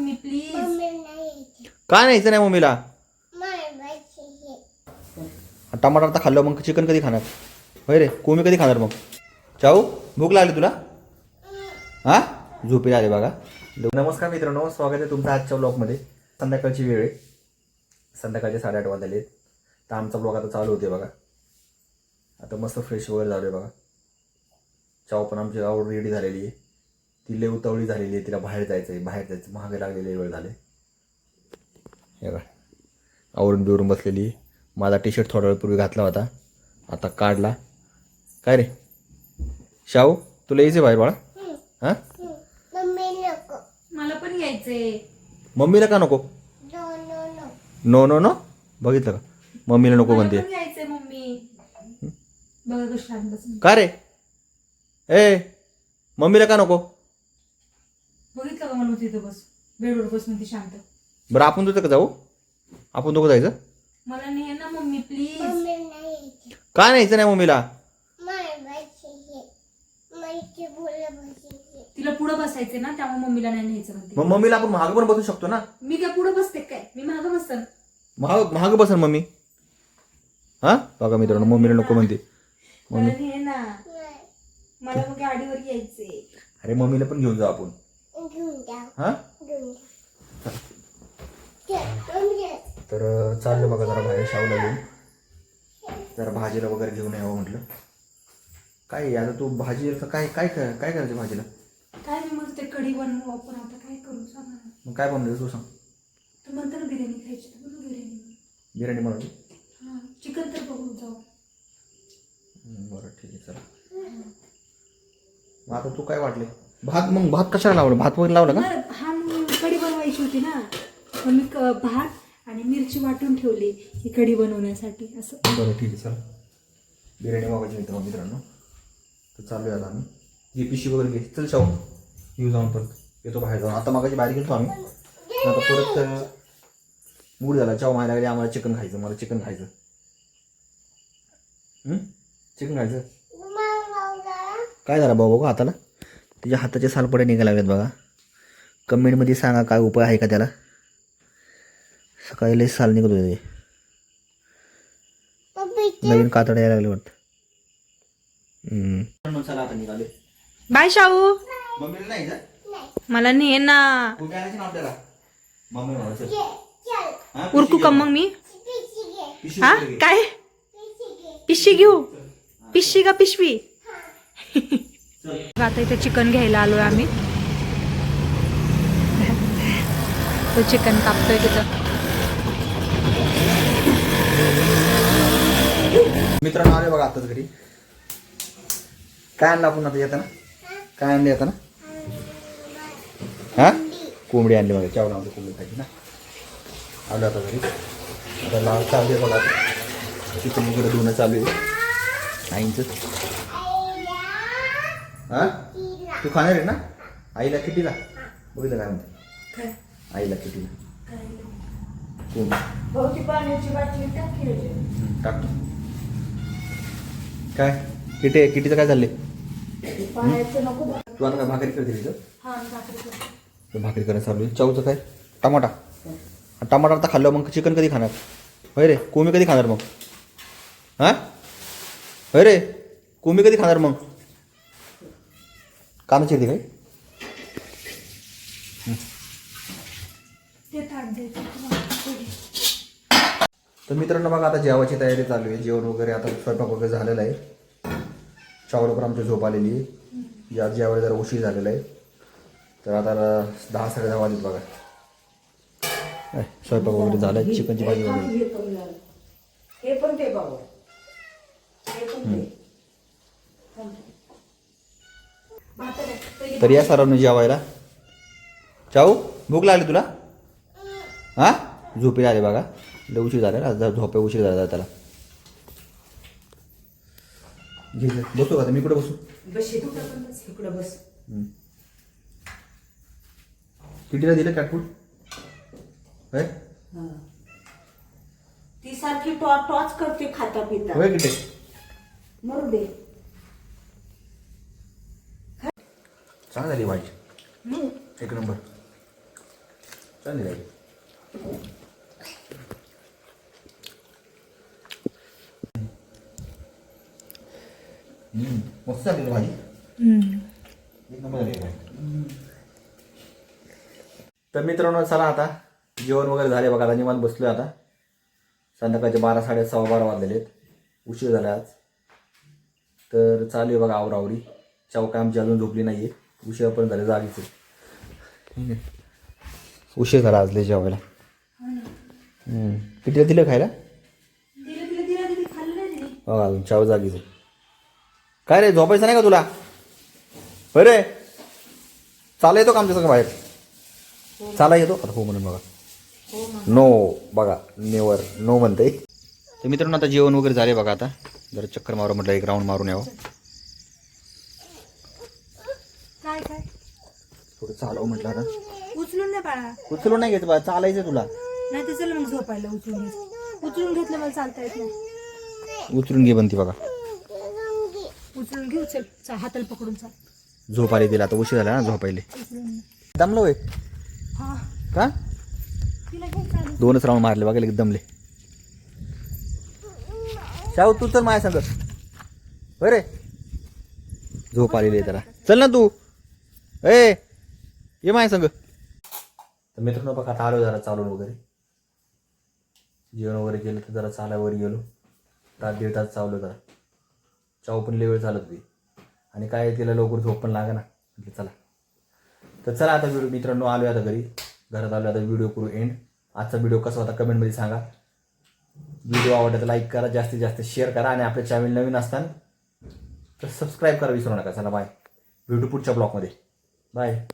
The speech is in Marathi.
मम्मी प्लीज का न्यायचं नाही मम्मीला. टमाटर आता खाल्लं मग चिकन कधी खाणार? होय रे कोमी कधी खाणार मग? चाऊ भूक लागली तुला? हा? झोपी आले बघा. नमस्कार मित्रांनो स्वागत आहे तुमचं आजच्या ब्लॉगमध्ये संध्याकाळची वेळ आहे. संध्याकाळचे साडेआठ वाजले तर आमचा ब्लॉग आता चालू होते बघा. आता मस्त फ्रेश वगैरे झालो आहे बघा. चाव पण आमची आवड रेडी झालेली आहे. ती लय उतावळी झालेली आहे तिला बाहेर जायचं आहे बाहेर जायचं महागे लागलेले वेळ झाले. हे बघा आवरून बिवरून बसलेली. माझा टी शर्ट थोडा वेळपूर्वी घातला होता. आता काढला. काय रे? शाहू तुला यायचं बाहेर बाळा. हां? मला पण यायचंय. मम्मीला का नको? नो नो नो बघितलं का? मम्मीला नको म्हणते. पण यायचंय मम्मी. बघा कशी शांत बसून. का रे? ए मम्मीला का नको? बघितलं का म्हणून तिथं बस? बेडवर बस म्हणते शांत. बरं आपण तुझं का जाऊ? आपण दोघं जायचं? मला नाही ना मम्मी प्लीज का न्यायचं नाही मम्मीला? तिला पुढं बसायचंय ना त्यामुळे मम्मीला नाही न्यायचं म्हणते. मग मम्मीला आपण महाग पण बसू शकतो ना? मी काय पुढं बसते काय? मी मागं बसतं महाग महाग बसन मम्मी. हा? बघा मित्रांनो मम्मीला नको म्हणते. मला नाही ना. मला मग गाडीवर यायचंय. अरे मम्मीला पण घेऊन जाऊ आपण. हा? तर चाललो बघा जरा बाहेर शावला घेऊन. जरा भाजीला वगैरे घेऊन यावं म्हटलं. काय आहे, आता तू भाजी काय काय काय काय करायचं भाजीला? काय नाही मग ते कढी बनवू आपण. आता काय करू सांग. मग काय बनवलं तू सांग. तर म्हणतो ना बिर्याणी खायची तर बनवू बिर्याणी. बिर्याणी बनवली? हा चिकन तर बघू जाऊ. बरं ठीक आहे चला. मग आता तू काय वाटले? भात मग भात कशाला लावलं? भात वगैरे लावलं का? बरं, हा मग कढी बनवायची होती ना. मग मी क- भात आणि मिरची वाटून ठेवली ही कढी बनवण्यासाठी. असं. बरं ठीक आहे चला. बिर्याणी मागायची मित्र मित्रांनो. तर चालू आहे आता आम्ही. ही पिशी वगैरे घे. चल शाहू. येऊ जाऊन परत. येतो बाहेर जाऊन. आता मागायची बाहेर गेलो आम्ही. आता परत मूड झाला. चाव मायला लागले आम्हाला चिकन खायचं मला चिकन खायचं. चिकन खायचं? काय झालं बाबा बघा हाताला. तुझ्या हाताचे सालपडे निघायला लागलेत बघा. कमेंटमध्ये सांगा काय उपाय आहे का त्याला. सकाळी लई साल निघत होते नवीन कातडे यायला लागले वाटतं. बाय शाहू. मला नाही ना. उरकू का मग. मी? हा. काय? पिशवी घेऊ. पिशवी का पिशवी? आता इथे चिकन घ्यायला आलोय आम्ही. तो चिकन कापतोय तिथं. मित्रांनो आले बघा आताच घरी. काय आणलं आपण आता येताना? काय आणलं येताना? हा? कोंबडी आणली बघा चावडामध्ये कोंबडी खायची ना. आलो आता घरी. आता लाल चालू आहे बघा. चिकन वगैरे धुणं चालू आहे. आईंच हा? तू खाणार आहे ना? आईला कितीला बघितलं काय म्हणते? आईला हं, टाकतो काय? किटे किटीचं काय चाललंय तू आता काय भाकरी करते तिथं? भाकरी करायला चालू आहे. चाऊचं काय? टमाटा. टमाटा आता खाल्लं मग चिकन कधी खाणार? होय रे कोमी कधी खाणार मग? हां? होय रे कोमी कधी खाणार मग? कांदा चिरते काय तर मित्रांनो बघा आता जेवायची तयारी चालू आहे. जेवण वगैरे आता स्वयंपाक वगैरे झालेला आहे. चावलकर आमची झोप आलेली आहे. या जेवायला जरा उशीर झालेला आहे. तर आता दहा साडे दहा वाजत बघा. स्वयंपाक वगैरे झाला चिकनची भाजी वगैरे. तर या सर्वांनी जेवायला. चाऊ भूक लागली तुला? हां? झोपी आले बघा. लय उशीर झाला ना? झोपे उशीर झाला त्याला. बसू का? मी कुठे बसू? बस. कितीला दिलं कॅटफूड हा. ती सारखी टॉच करते खाता पिता होय किती? मरू दे. चांगली झाली भाजी. एक नंबर. आहे. हम्म, मस्त झाली भाजी. एक नंबर झाली. तर मित्रांनो चला आता. जेवण वगैरे झाले बघा आता निवांत बसलोय आता. संध्याकाळचे बारा साडे सव्वा बारा वाजलेले आहेत उशीर झाला आज. तर चालू आहे बघा आवरावरी चौका आमची अजून झोपली नाही आहे उशिरापर्यंत झाले जागीच. उशीर झाला आज लय जेवायला. हम्म. दिलं खायला? दिलं अजून चाव जागीच. काय रे झोपायचं नाही का तुला? होय चाला येतो का आमच्या सगळं बाहेर? चाला येतो? आता हो म्हणून बघा. नो बघा नेवर नो म्हणते तर मित्रांनो आता जेवण वगैरे झाले बघा आता. जरा चक्कर मारू म्हटलं एक राऊंड मारून यावं काय काय थोडं चालव म्हटलं आता. उचलून नाही बाळा. उचलून नाही घ्यायचं बा चालायचं तुला. नाही तर चल मग झोपायला उचलून घ्यायचं उचलून घेतलं मला चालता येत नाही. उचलून घे बनती बघा. उचलून घेऊ चल. चा हाताला पकडून चाल. झोप आली तिला आता उशीर झाला ना झोपायले. उचलून दमलो होय? हा. का? तिला घे चालू. दोनच राऊंड मारले बघा लगेच दमले. शाहू तू तर माझ्या सांग. होय रे? झोप आलेली आहे त्याला. चल ना तू. ए! ये माय संग. तर मित्रांनो बघा आता आलो जरा चालून वगैरे. जेवण वगैरे केलं तर जरा चालावर गेलो. रात दीड तास चावलो जरा चाव पण लय वेळ चालत होती. आणि काय तिला लवकर झोप पण लागा ना म्हटलं चला. तर चला आता व्हिडिओ मित्रांनो आलो आता घरी. घरात आलो आता व्हिडिओ करू एंड आजचा व्हिडिओ कसा होता कमेंटमध्ये सांगा. व्हिडिओ आवडला तर लाईक करा जास्तीत जास्त शेअर करा आणि आपल्या चॅनल नवीन असताना तर सबस्क्राईब करा विसरू नका. चला बाय भेटू पुढच्या ब्लॉगमध्ये बाय